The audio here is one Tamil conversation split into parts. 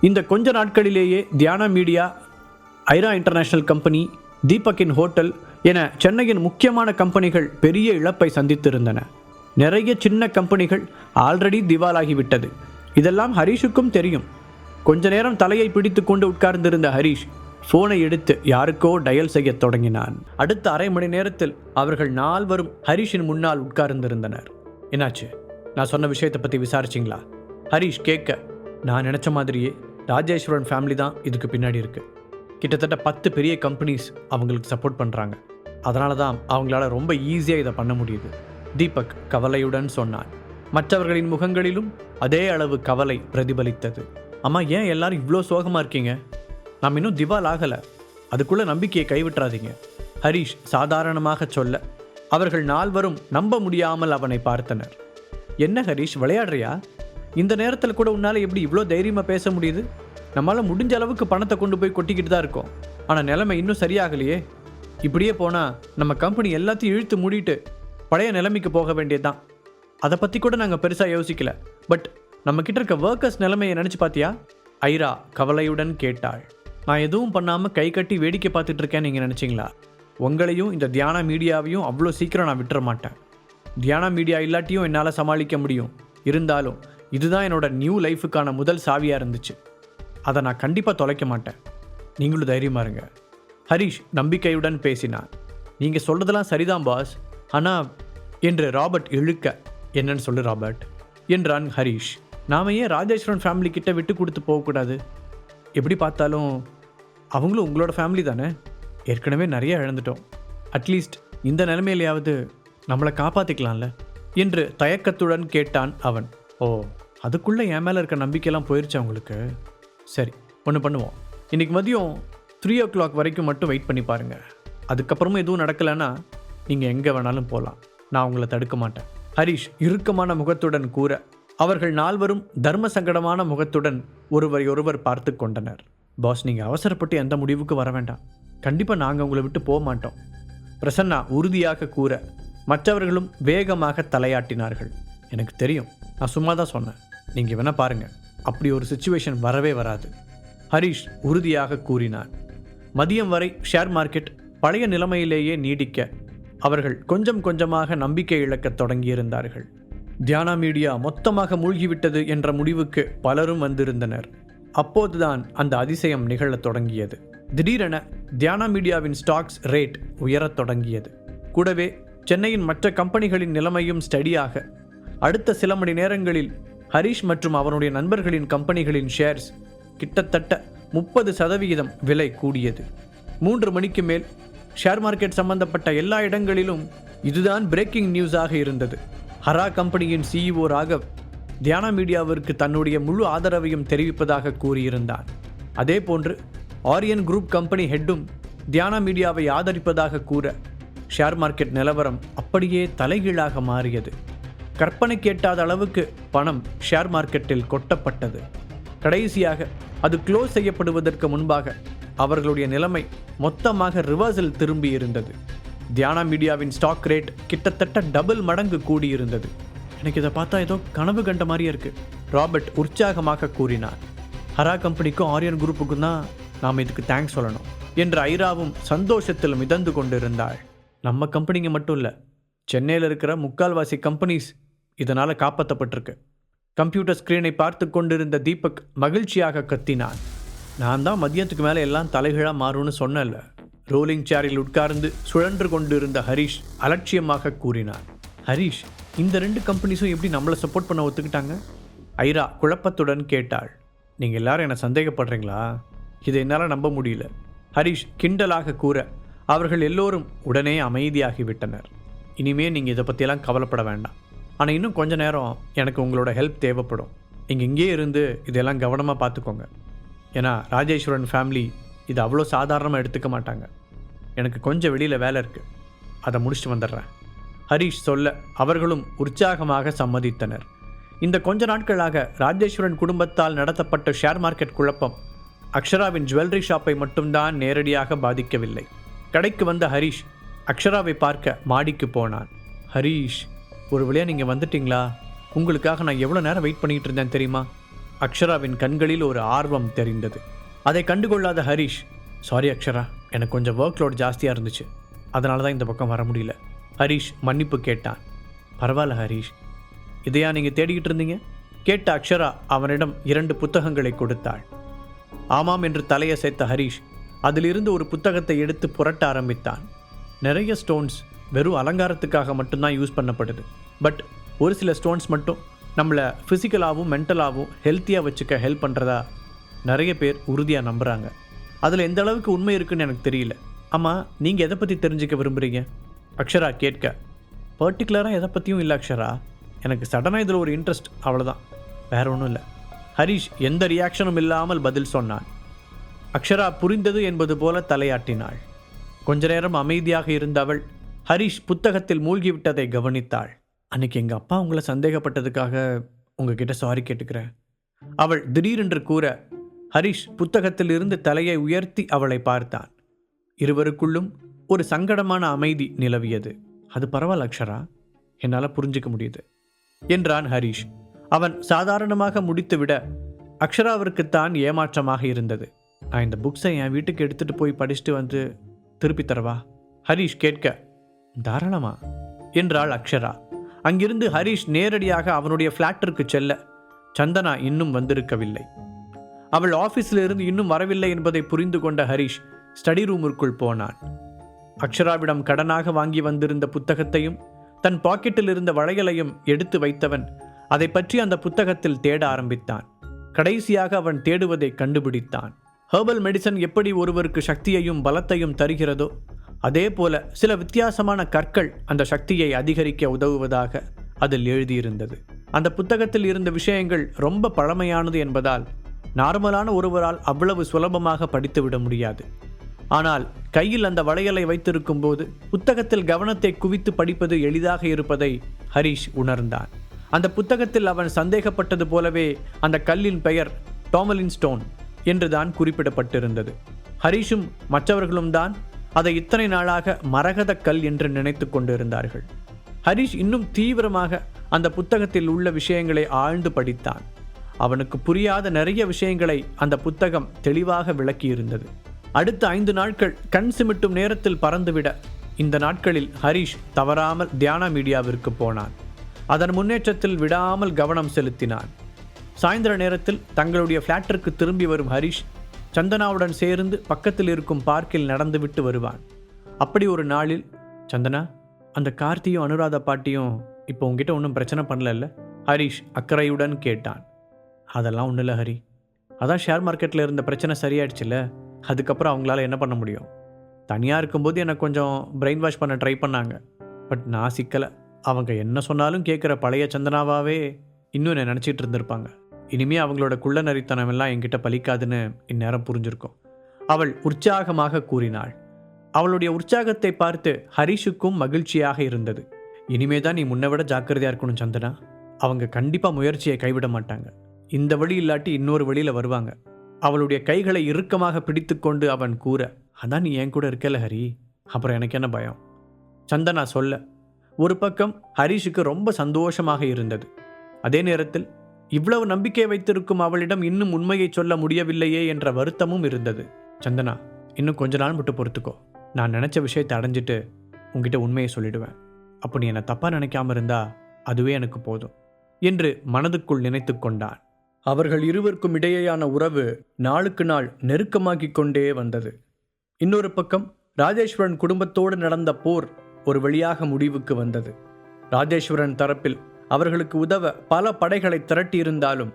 இந்த கொஞ்ச நாட்களிலேயே Dhiyana media Aira international company தீபக்கின் hotel என சென்னையின் முக்கியமான கம்பெனிகள் பெரிய இழப்பை சந்தித்திருந்தன. நிறைய சின்ன கம்பெனிகள் ஆல்ரெடி திவாலாகிவிட்டது. இதெல்லாம் ஹரிஷுக்கும் தெரியும். கொஞ்ச நேரம் தலையை பிடித்து கொண்டு உட்கார்ந்திருந்த ஹரிஷ் ஃபோனை எடுத்து யாருக்கோ டயல் செய்யத் தொடங்கினான். அடுத்த அரை மணி நேரத்தில் அவர்கள் நால்வரும் ஹரிஷின் முன்னால் உட்கார்ந்திருந்தனர். என்னாச்சு? நான் சொன்ன விஷயத்தை பற்றி விசாரிச்சிங்களா? ஹரிஷ் கேட்க நான் நினச்ச மாதிரியே ராஜேஸ்வரன் ஃபேமிலி தான் இதுக்கு பின்னாடி இருக்கு. கிட்டத்தட்ட பத்து பெரிய கம்பெனிஸ் அவங்களுக்கு சப்போர்ட் பண்ணுறாங்க அதனால தான் அவங்களால ரொம்ப ஈஸியாக இதை பண்ண முடியுது. தீபக் கவலையுடன் சொன்னான். மற்றவர்களின் முகங்களிலும் அதே அளவு கவலை பிரதிபலித்தது. அம்மா ஏன் எல்லாரும் இவ்வளோ சோகமாக இருக்கீங்க? நாம் இன்னும் திவால் ஆகலை. அதுக்குள்ள நம்பிக்கையை கைவிட்டுறாதீங்க. ஹரிஷ் சாதாரணமாக சொல்ல அவர்கள் நால்வரும் நம்ப முடியாமல் அவனை பார்த்தனர். என்ன ஹரிஷ் விளையாடுறியா? இந்த நேரத்தில் கூட உன்னால் எப்படி இவ்வளோ தைரியமாக பேச முடியுது? நம்மளால் முடிஞ்ச அளவுக்கு பணத்தை கொண்டு போய் கொட்டிக்கிட்டு தான் இருக்கோம். ஆனால் நிலைமை இன்னும் சரியாகலையே. இப்படியே போனால் நம்ம கம்பெனி எல்லாத்தையும் இழுத்து மூடிட்டு பழைய நிலைமைக்கு போக வேண்டியதுதான். அதை பற்றி கூட நாங்கள் பெருசாக யோசிக்கல. பட் நம்மக்கிட்ட இருக்க ஒர்க்கர்ஸ் நிலைமையை நினச்சி பார்த்தியா ஐரா கவலையுடன் கேட்டாள். நான் எதுவும் பண்ணாமல் கை கட்டி வேடிக்கை பார்த்துட்டு இருக்கேன்னு நீங்கள் நினச்சிங்களா? உங்களையும் இந்த தியானா மீடியாவையும் அவ்வளோ சீக்கிரம் நான் விட்டுற மாட்டேன். தியானா மீடியா இல்லாட்டியும் என்னால் சமாளிக்க முடியும். இருந்தாலும் இதுதான் என்னோட நியூ லைஃபுக்கான முதல் சாவியாக இருந்துச்சு. அதை நான் கண்டிப்பாக தொலைக்க மாட்டேன். நீங்களும் தைரியமாக இருங்க. ஹரிஷ் நம்பிக்கையுடன் பேசினான். நீங்கள் சொல்கிறதெல்லாம் சரிதான் பாஸ் ஆனால் என்று ராபர்ட் இழுக்க என்னன்னு சொல்லு ராபர்ட் என்றான் ஹரிஷ். நாம ஏன் ராஜேஸ்வரன் ஃபேமிலி கிட்ட விட்டு கொடுத்து போகக்கூடாது? எப்படி பார்த்தாலும் அவங்களும் உங்களோட ஃபேமிலி தானே? ஏற்கனவே நிறைய இழந்துட்டோம். அட்லீஸ்ட் இந்த நிலைமையிலையாவது நம்மளை காப்பாற்றிக்கலாம்ல என்று தயக்கத்துடன் கேட்டான் அவன். ஓ அதுக்குள்ளே என் மேலே இருக்க நம்பிக்கையெல்லாம் போயிடுச்சு அவங்களுக்கு சரி ஒன்று பண்ணுவோம். இன்னைக்கு மதியம் த்ரீ ஓ கிளாக் வரைக்கும் மட்டும் வெயிட் பண்ணி பாருங்கள் அதுக்கப்புறமும் எதுவும் நடக்கலைன்னா நீங்கள் எங்கே வேணாலும் போகலாம் நான் உங்களை தடுக்க மாட்டேன். ஹரிஷ் இறுக்கமான முகத்துடன் கூற அவர்கள் நால்வரும் தர்ம சங்கடமான முகத்துடன் ஒருவரை ஒருவர் பார்த்து கொண்டனர். பாஸ் நீங்கள் அவசரப்பட்டு எந்த முடிவுக்கு வர வேண்டாம். கண்டிப்பாக நாங்கள் உங்களை விட்டு போக மாட்டோம். பிரசன்னா உறுதியாக கூற மற்றவர்களும் வேகமாக தலையாட்டினார்கள். எனக்கு தெரியும் நான் சும்மா தான் சொன்னேன். நீங்கள் வேணால் பாருங்கள் அப்படி ஒரு சுச்சுவேஷன் வரவே வராது. ஹரிஷ் உறுதியாக கூறினார். மதியம் வரை ஷேர் மார்க்கெட் பழைய நிலைமையிலேயே நீடிக்க அவர்கள் கொஞ்சம் கொஞ்சமாக நம்பிக்கை இழக்கத் தொடங்கியிருந்தார்கள். தியானா மீடியா மொத்தமாக மூழ்கிவிட்டது என்ற முடிவுக்கு பலரும் வந்திருந்தனர். அப்போதுதான் அந்த அதிசயம் நிகழத் தொடங்கியது. திடீரென தியானா மீடியாவின் ஸ்டாக்ஸ் ரேட் உயரத் தொடங்கியது. கூடவே சென்னையின் மற்ற கம்பெனிகளின் நிலைமையும் ஸ்டடியாக அடுத்த சில மணி நேரங்களில் ஹரிஷ் மற்றும் அவனுடைய நண்பர்களின் கம்பெனிகளின் ஷேர்ஸ் கிட்டத்தட்ட முப்பது சதவிகிதம் விலை கூடியது. மூன்று மணிக்கு மேல் ஷேர் மார்க்கெட் சம்பந்தப்பட்ட எல்லா இடங்களிலும் இதுதான் பிரேக்கிங் நியூஸாக இருந்தது. ஹரா கம்பெனியின் சிஇஓ ராகவ் தியானா மீடியாவிற்கு தன்னுடைய முழு ஆதரவையும் தெரிவிப்பதாக கூறியிருந்தார். அதே போன்று ஆரியன் குரூப் கம்பெனி ஹெட்டும் தியானா மீடியாவை ஆதரிப்பதாக கூற ஷேர் மார்க்கெட் நிலவரம் அப்படியே தலைகீழாக மாறியது. கற்பனை கேட்டாத அளவுக்கு பணம் ஷேர் மார்க்கெட்டில் கொட்டப்பட்டது. கடைசியாக அது க்ளோஸ் செய்யப்படுவதற்கு முன்பாக அவர்களுடைய நிலைமை மொத்தமாக ரிவர்சல் திரும்பி இருந்தது தியானா மீடியாவின் ஸ்டாக் ரேட் கிட்டத்தட்ட டபுள் மடங்கு கூடியிருந்தது. எனக்கு இதை பார்த்தா ஏதோ கனவு கண்ட மாதிரியே இருக்குது ராபர்ட் உற்சாகமாக கூறினார். ஹரா கம்பெனிக்கும் ஆரியன் குரூப்புக்கும் தான் நாம் இதுக்கு தேங்க்ஸ் சொல்லணும் என்று ஐராவும் சந்தோஷத்தில் மிதந்து கொண்டிருந்தாள். நம்ம கம்பெனிங்க மட்டும் இல்லை சென்னையில் இருக்கிற முக்கால்வாசி கம்பெனிஸ் இதனால் காப்பாற்றப்பட்டிருக்கு கம்ப்யூட்டர் ஸ்க்ரீனை பார்த்து கொண்டிருந்த தீபக் மகிழ்ச்சியாக கத்தினான். நான் தான் மதியத்துக்கு மேலே எல்லாம் தலைகீழாக மாறும்னு சொன்னேன்ல. ரோலிங் சேரில் உட்கார்ந்து சுழன்று கொண்டிருந்த ஹரிஷ் அலட்சியமாக கூறினார் ஹரிஷ் இந்த ரெண்டு கம்பெனிஸும் எப்படி நம்மளை சப்போர்ட் பண்ண ஒத்துக்கிட்டாங்க? ஐரா குழப்பத்துடன் கேட்டாள். நீங்கள் எல்லாரும் என்னை சந்தேகப்படுறீங்களா? இதை என்னால் நம்ப முடியல. ஹரிஷ் கிண்டலாக கூற அவர்கள் எல்லோரும் உடனே அமைதியாகிவிட்டனர். இனிமே நீங்கள் இதை பற்றியெல்லாம் கவலைப்பட வேண்டாம். ஆனால் இன்னும் கொஞ்ச நேரம் எனக்கு உங்களோட ஹெல்ப் தேவைப்படும். இங்கே இங்கேயே இருந்து இதெல்லாம் கவனமாக பார்த்துக்கோங்க. ஏன்னா ராஜேஸ்வரன் ஃபேமிலி இது அவ்வளோ சாதாரணமாக எடுத்துக்க மாட்டாங்க. எனக்கு கொஞ்சம் வெளியில் வேலை இருக்குது அதை முடிச்சுட்டு வந்துடுறேன். ஹரிஷ் சொல்ல அவர்களும் உற்சாகமாக சம்மதித்தனர். இந்த கொஞ்ச நாட்களாக ராஜேஸ்வரன் குடும்பத்தால் நடத்தப்பட்ட ஷேர் மார்க்கெட் குழப்பம் அக்ஷராவின் ஜுவல்லரி ஷாப்பை மட்டும்தான் நேரடியாக பாதிக்கவில்லை. கடைக்கு வந்த ஹரிஷ் அக்ஷராவை பார்க்க மாடிக்கு போனான். ஹரிஷ் ஒரு வழியாக நீங்கள் வந்துட்டீங்களா? உங்களுக்காக நான் எவ்வளோ நேரம் வெயிட் பண்ணிட்டு இருந்தேன் தெரியுமா? அக்ஷராவின் கண்களில் ஒரு ஆர்வம் தெரிந்தது. அதை கண்டுகொள்ளாத ஹரிஷ் சாரி அக்ஷரா எனக்கு கொஞ்சம் ஒர்க் லோட் ஜாஸ்தியாக இருந்துச்சு. அதனால தான் இந்த பக்கம் வர முடியல. ஹரிஷ் மன்னிப்பு கேட்டான். பரவாயில்ல ஹரிஷ். இதையா நீங்கள் தேடிக்கிட்டு இருந்தீங்க? கேட்ட அக்ஷரா அவனிடம் இரண்டு புத்தகங்களை கொடுத்தாள். ஆமாம் என்று தலையசைத்த ஹரிஷ் அதிலிருந்து ஒரு புத்தகத்தை எடுத்து புரட்ட ஆரம்பித்தான். நிறைய ஸ்டோன்ஸ் வெறும் அலங்காரத்துக்காக மட்டும்தான் யூஸ் பண்ணப்படுது. பட் ஒரு சில ஸ்டோன்ஸ் மட்டும் நம்மளை ஃபிசிக்கலாகவும் மென்டலாகவும் ஹெல்த்தியாக வச்சுக்க ஹெல்ப் பண்ணுறதா நிறைய பேர் உறுதியாக நம்புகிறாங்க அதில் எந்த அளவுக்கு உண்மை இருக்குன்னு எனக்கு தெரியல. ஆமாம் நீங்கள் எதை பற்றி தெரிஞ்சுக்க விரும்புகிறீங்க அக்ஷரா கேட்க. பர்டிகுலராக எதை பற்றியும் இல்லை அக்ஷரா. எனக்கு சடனாக இதில் ஒரு இன்ட்ரெஸ்ட் அவ்வளோதான் வேற ஒன்றும் இல்லை. ஹரிஷ் எந்த ரியாக்ஷனும் இல்லாமல் பதில் சொன்னான். அக்ஷரா புரிந்தது என்பது போல தலையாட்டினாள். கொஞ்ச நேரம் அமைதியாக இருந்த அவள் ஹரிஷ் புத்தகத்தில் மூழ்கிவிட்டதை கவனித்தாள். அன்னைக்கு எங்கள் அப்பா உங்களை சந்தேகப்பட்டதுக்காக உங்ககிட்ட சாரி கேட்டுக்கிறேன் அவள் திடீரென்று கூற ஹரிஷ் புத்தகத்திலிருந்து தலையை உயர்த்தி அவளை பார்த்தான். இருவருக்குள்ளும் ஒரு சங்கடமான அமைதி நிலவியது. அது பரவாயில்ல அக்ஷரா. என்னால் புரிஞ்சிக்க முடியுது. என்றான் ஹரிஷ். அவன் சாதாரணமாக முடித்துவிட அக்ஷராவிற்குத்தான் ஏமாற்றமாக இருந்தது. நான் இந்த புக்ஸை என் வீட்டுக்கு எடுத்துகிட்டு போய் படிச்சுட்டு வந்து திருப்பி தரவா? ஹரிஷ் கேட்க தாராளமா? என்றாள் அக்ஷரா. அங்கிருந்து ஹரிஷ் நேரடியாக அவனுடைய ஃப்ளாட்டிற்கு செல்ல சந்தனா இன்னும் வந்திருக்கவில்லை. அவள் ஆபீஸில் இருந்து இன்னும் வரவில்லை என்பதை புரிந்து கொண்ட ஹரிஷ் ஸ்டடி ரூமிற்குள் போனான். அக்ஷராவிடம் கடனாக வாங்கி வந்திருந்த புத்தகத்தையும் தன் பாக்கெட்டில் இருந்த வளையலையும் எடுத்து வைத்தவன் அதை பற்றி அந்த புத்தகத்தில் தேட ஆரம்பித்தான். கடைசியாக அவன் தேடுவதை கண்டுபிடித்தான். ஹெர்பல் மெடிசன் எப்படி ஒருவருக்கு சக்தியையும் பலத்தையும் தருகிறதோ அதே போல சில வித்தியாசமான கற்கள் அந்த சக்தியை அதிகரிக்க உதவுவதாக அதில் எழுதியிருந்தது. அந்த புத்தகத்தில் இருந்த விஷயங்கள் ரொம்ப பழமையானது என்பதால் நார்மலான ஒருவரால் அவ்வளவு சுலபமாக படித்துவிட முடியாது. ஆனால் கையில் அந்த வளையலை வைத்திருக்கும் போது புத்தகத்தில் கவனத்தை குவித்து படிப்பது எளிதாக இருப்பதை ஹரிஷ் உணர்ந்தான். அந்த புத்தகத்தில் அவன் சந்தேகப்பட்டது போலவே அந்த கல்லின் பெயர் டோமலின் ஸ்டோன் என்றுதான் குறிப்பிடப்பட்டிருந்தது. ஹரிஷும் மற்றவர்களும் தான் அதை இத்தனை நாளாக மரகத கல் என்று நினைத்து கொண்டிருந்தார்கள். ஹரிஷ் இன்னும் தீவிரமாக அந்த புத்தகத்தில் உள்ள விஷயங்களை ஆழ்ந்து படித்தான். அவனுக்கு புரியாத நிறைய விஷயங்களை அந்த புத்தகம் தெளிவாக விளக்கியிருந்தது. அடுத்த ஐந்து நாட்கள் கண் சிமிட்டும் நேரத்தில் பறந்துவிட இந்த நாட்களில் ஹரிஷ் தவறாமல் தியானா மீடியாவிற்கு போனான். அதன் முன்னேற்றத்தில் விடாமல் கவனம் செலுத்தினான். சாயந்தர நேரத்தில் தங்களுடைய ஃப்ளாட்டிற்கு திரும்பி வரும் ஹரிஷ் சந்தனாவுடன் சேர்ந்து பக்கத்தில் இருக்கும் பார்க்கில் நடந்துவிட்டு வருவான். அப்படி ஒரு நாளில் சந்தனா அந்த கார்த்தியும் அனுராதா பாட்டியும் இப்போ உங்ககிட்ட ஒன்றும் பிரச்சனை பண்ணல ஹரிஷ் அக்கறையுடன் கேட்டான். அதெல்லாம் ஒன்றும் இல்லை ஹரி. அதான் ஷேர் மார்க்கெட்டில் இருந்த பிரச்சனை சரியாயிடுச்சுல்ல? அதுக்கப்புறம் அவங்களால என்ன பண்ண முடியும்? தனியாக இருக்கும்போது எனக்கு கொஞ்சம் பிரெயின் வாஷ் பண்ண ட்ரை பண்ணாங்க. பட் நான் சிக்கலை. அவங்க என்ன சொன்னாலும் கேட்குற பழைய சந்தனாவாகவே இன்னும் என்னை நினச்சிட்டு இருந்திருப்பாங்க. இனிமே அவங்களோட குள்ள நரித்தனம் எல்லாம் என்கிட்ட பலிக்காதுன்னு இந்நேரம் புரிஞ்சிருக்கும். அவள் உற்சாகமாக கூறினாள். அவளுடைய உற்சாகத்தை பார்த்து ஹரிஷுக்கும் மகிழ்ச்சியாக இருந்தது. இனிமே தான் நீ முன்னை விட ஜாக்கிரதையா இருக்கணும் சந்தனா. அவங்க கண்டிப்பா முயற்சியை கைவிட மாட்டாங்க. இந்த வழி இல்லாட்டி இன்னொரு வழியில வருவாங்க. அவளுடைய கைகளை இறுக்கமாக பிடித்துக்கொண்டு அவன் கூற அதான் நீ என் கூட இருக்கல ஹரி. அப்புறம் எனக்கு என்ன பயம்? சந்தனா சொல்ல ஒரு பக்கம் ஹரிஷுக்கு ரொம்ப சந்தோஷமாக இருந்தது. அதே நேரத்தில் இவ்வளவு நம்பிக்கை வைத்திருக்கும் அவளிடம் இன்னும் உண்மையை சொல்ல முடியவில்லையே என்ற வருத்தமும் இருந்தது. சந்தனா இன்னும் கொஞ்ச நாள் மட்டும் பொறுத்துக்கோ. நான் நினச்ச விஷயத்தை அடைஞ்சிட்டு உங்ககிட்ட உண்மையை சொல்லிடுவேன். அப்போ நீ என்னை தப்பாக நினைக்காம இருந்தா அதுவே எனக்கு போதும் என்று மனதுக்குள் நினைத்து கொண்டான். அவர்கள் இருவருக்கும் இடையேயான உறவு நாளுக்கு நாள் நெருக்கமாகிக் கொண்டே வந்தது. இன்னொரு பக்கம் ராஜேஸ்வரன் குடும்பத்தோடு நடந்த போர் ஒரு வழியாக முடிவுக்கு வந்தது. ராஜேஸ்வரன் தரப்பில் அவர்களுக்கு உதவ பல படைகளை திரட்டியிருந்தாலும்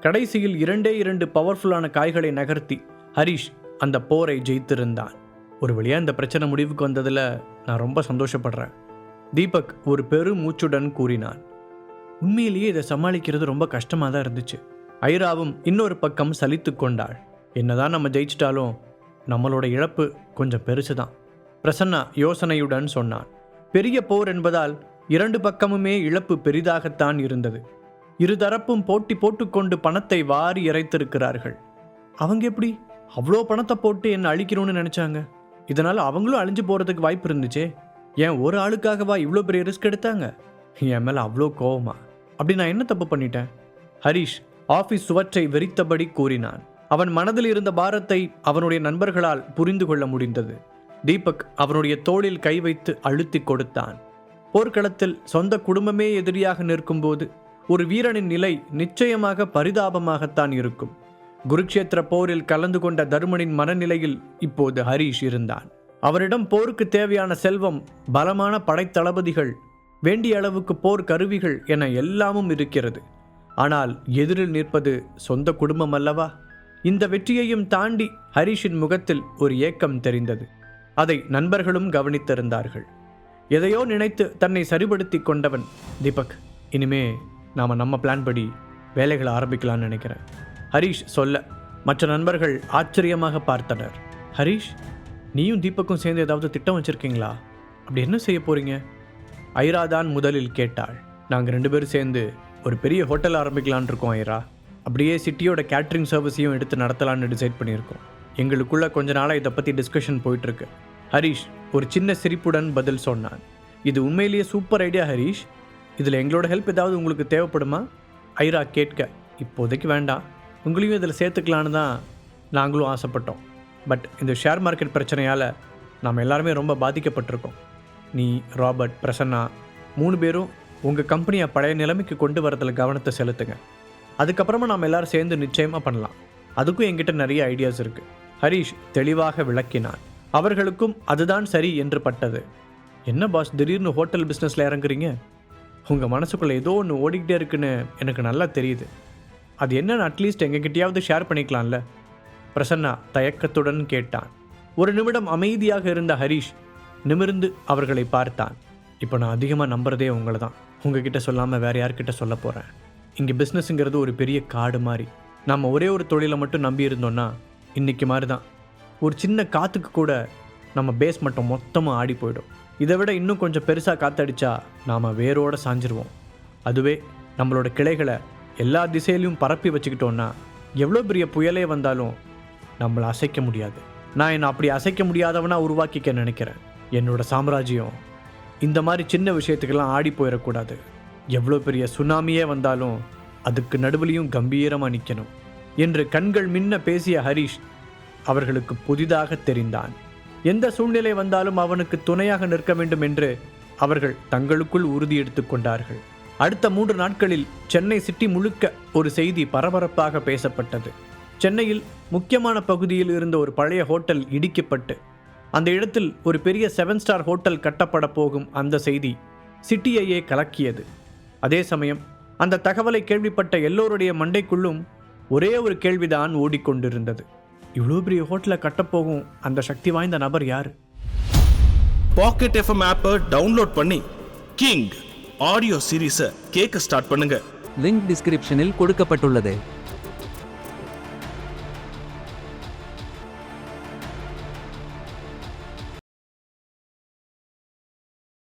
கடைசியில் இரண்டே இரண்டு பவர்ஃபுல்லான காய்களை நகர்த்தி ஹரிஷ் அந்த போரை ஜெயித்திருந்தான். ஒரு வழியாக இந்த பிரச்சனை முடிவுக்கு வந்ததில் நான் ரொம்ப சந்தோஷப்படுறேன். தீபக் ஒரு பெரு மூச்சுடன் கூறினான். உண்மையிலேயே இதை சமாளிக்கிறது ரொம்ப கஷ்டமாக தான் இருந்துச்சு. ஐராவும் இன்னொரு பக்கம் சலித்து கொண்டாள். என்னதான் நம்ம ஜெயிச்சிட்டாலும் நம்மளோட இழப்பு கொஞ்சம் பெருசு தான் பிரசன்னா யோசனையுடன் சொன்னான். பெரிய போர் என்பதால் இரண்டு பக்கமுமே இழப்பு பெரிதாகத்தான் இருந்தது. இருதரப்பும் போட்டி போட்டுக்கொண்டு பணத்தை வாரி இறைத்திருக்கிறார்கள். அவங்க எப்படி? அவ்வளோ பணத்தை போட்டு என்ன அழிக்கணும்னு நினச்சாங்க. இதனால் அவங்களும் அழிஞ்சு போகிறதுக்கு வாய்ப்பு இருந்துச்சே. ஏன் ஒரு ஆளுக்காகவா இவ்வளோ பெரிய ரிஸ்க் எடுத்தாங்க? என் மேலே அவ்வளோ கோவமா? அப்படி நான் என்ன தப்பு பண்ணிட்டேன்? ஹரிஷ் ஆஃபீஸ் சுவற்றை வெறித்தபடி கூறினான். அவன் மனதில் இருந்த பாரத்தை அவனுடைய நண்பர்களால் புரிந்து கொள்ள முடிந்தது. தீபக் அவனுடைய தோளில் கை வைத்து அழுத்தி கொடுத்தான். போர்க்களத்தில் சொந்த குடும்பமே எதிரியாக நிற்கும்போது ஒரு வீரனின் நிலை நிச்சயமாக பரிதாபமாகத்தான் இருக்கும். குருக்ஷேத்திர போரில் கலந்து கொண்ட தருமனின் மனநிலையில் இப்போது ஹரீஷ் இருந்தான். அவரிடம் போருக்கு தேவையான செல்வம் பலமான படைத்தளபதிகள் வேண்டிய அளவுக்கு போர் கருவிகள் என எல்லாமும் இருக்கிறது. ஆனால் எதிரில் நிற்பது சொந்த குடும்பம் அல்லவா? இந்த வெற்றியையும் தாண்டி ஹரிஷின் முகத்தில் ஒரு ஏக்கம் தெரிந்தது. அதை நண்பர்களும் கவனித்திருந்தார்கள். எதையோ நினைத்து தன்னை சரிபடுத்தி கொண்டவன் தீபக். இனிமே நாம் நம்ம பிளான் படி வேலைகளை ஆரம்பிக்கலாம்னு நினைக்கிறேன். ஹரீஷ் சொல்ல மற்ற நண்பர்கள் ஆச்சரியமாக பார்த்தனர். ஹரீஷ் நீயும் தீபக்கும் சேர்ந்து ஏதாவது திட்டம் வச்சுருக்கீங்களா? அப்படி என்ன செய்ய போகிறீங்க ஐரா தான் முதலில் கேட்டாள். நாங்கள் ரெண்டு பேரும் சேர்ந்து ஒரு பெரிய ஹோட்டல் ஆரம்பிக்கலான் இருக்கோம் ஐரா. அப்படியே சிட்டியோட கேட்ரிங் சர்வீஸையும் எடுத்து நடத்தலான்னு டிசைட் பண்ணியிருக்கோம். எங்களுக்குள்ளே கொஞ்ச நாளாக இதை பற்றி டிஸ்கஷன் போயிட்டுருக்கு ஹரீஷ் ஒரு சின்ன சிரிப்புடன் பதில் சொன்னான். இது உண்மையிலேயே சூப்பர் ஐடியா ஹரீஷ். இதில் எங்களோட ஹெல்ப் ஏதாவது உங்களுக்கு தேவைப்படுமா? ஐரா கேட்க இப்போதைக்கு வேண்டாம். உங்களையும் இதில் சேர்த்துக்கலான்னு தான் நாங்களும் ஆசைப்பட்டோம். பட் இந்த ஷேர் மார்க்கெட் பிரச்சனையால் நாம் எல்லாருமே ரொம்ப பாதிக்கப்பட்டிருக்கோம். நீ ராபர்ட் பிரசன்னா மூணு பேரும் உங்கள் கம்பெனியை பழைய நிலைமைக்கு கொண்டு வரதில் கவனத்தை செலுத்துங்க. அதுக்கப்புறமா நாம் எல்லோரும் சேர்ந்து நிச்சயமாக பண்ணலாம். அதுக்கும் என்கிட்ட நிறைய ஐடியாஸ் இருக்குது ஹரீஷ் தெளிவாக விளக்கினான். அவர்களுக்கும் அதுதான் சரி என்று பட்டது. என்ன பாஸ் திடீர்னு ஹோட்டல் பிஸ்னஸில் இறங்குறீங்க? உங்கள் மனசுக்குள்ளே ஏதோ ஒன்று ஓடிக்கிட்டே இருக்குன்னு எனக்கு நல்லா தெரியுது. அது என்னன்னு அட்லீஸ்ட் எங்ககிட்டயாவது ஷேர் பண்ணிக்கலாம்ல? பிரசன்னா தயக்கத்துடன் கேட்டான். ஒரு நிமிடம் அமைதியாக இருந்த ஹரீஷ் நிமிர்ந்து அவர்களை பார்த்தான். இப்போ நான் அதிகமாக நம்புறதே உங்களை தான் உங்ககிட்ட சொல்லாமல் வேறு யார்கிட்ட சொல்ல போகிறேன் இங்கே பிஸ்னஸ்ங்கிறது ஒரு பெரிய காடு மாதிரி நம்ம ஒரே ஒரு தொழிலை மட்டும் நம்பி இருந்தோன்னா இன்னைக்கு மாதிரி தான் ஒரு சின்ன காற்றுக்கு கூட நம்ம பேஸ் மட்டும் மொத்தமாக ஆடி போயிடும். இதை விட இன்னும் கொஞ்சம் பெருசாக காற்றடிச்சா நாம் வேரோடு சாஞ்சிருவோம். அதுவே நம்மளோட கிளைகளை எல்லா திசையிலையும் பரப்பி வச்சுக்கிட்டோன்னா எவ்வளோ பெரிய புயலே வந்தாலும் நம்மளை அசைக்க முடியாது. நான் என்னை அப்படி அசைக்க முடியாதவனாக உருவாக்கிக்க நினைக்கிறேன். என்னோட சாம்ராஜ்யம் இந்த மாதிரி சின்ன விஷயத்துக்கெல்லாம் ஆடி போயிடக்கூடாது. எவ்வளோ பெரிய சுனாமியே வந்தாலும் அதுக்கு நடுவுலையும் கம்பீரமாக நிற்கணும் என்று கண்கள் மின்ன பேசிய ஹரீஷ் அவர்களுக்கு புதிதாக தெரிந்தான். எந்த சூழ்நிலை வந்தாலும் அவனுக்கு துணையாக நிற்க வேண்டும் என்று அவர்கள் தங்களுக்குள் உறுதி எடுத்துக்கொண்டார்கள் அடுத்த மூன்று நாட்களில் சென்னை சிட்டி முழுக்க ஒரு செய்தி பரபரப்பாக பேசப்பட்டது. சென்னையில் முக்கியமான பகுதியில் இருந்த ஒரு பழைய ஹோட்டல் இடிக்கப்பட்டு அந்த இடத்தில் ஒரு பெரிய செவன் ஸ்டார் ஹோட்டல் கட்டப்பட போகும் அந்த செய்தி சிட்டியையே கலக்கியது. அதே சமயம் அந்த தகவலை கேள்விப்பட்ட எல்லோருடைய மண்டைக்குள்ளும் ஒரே ஒரு கேள்விதான் ஓடிக்கொண்டிருந்தது. இவ்வளோ பெரிய ஹோட்டலை கட்டப்போகும் அந்த சக்தி வாய்ந்த நபர் யார்? பாக்கெட் எஃப்எம் ஆப்பை டவுன்லோட் பண்ணி கிங் ஆடியோ சீரீஸை கேட்க ஸ்டார்ட் பண்ணுங்க. லிங்க் டிஸ்கிரிப்ஷனில் கொடுக்கப்பட்டுள்ளது.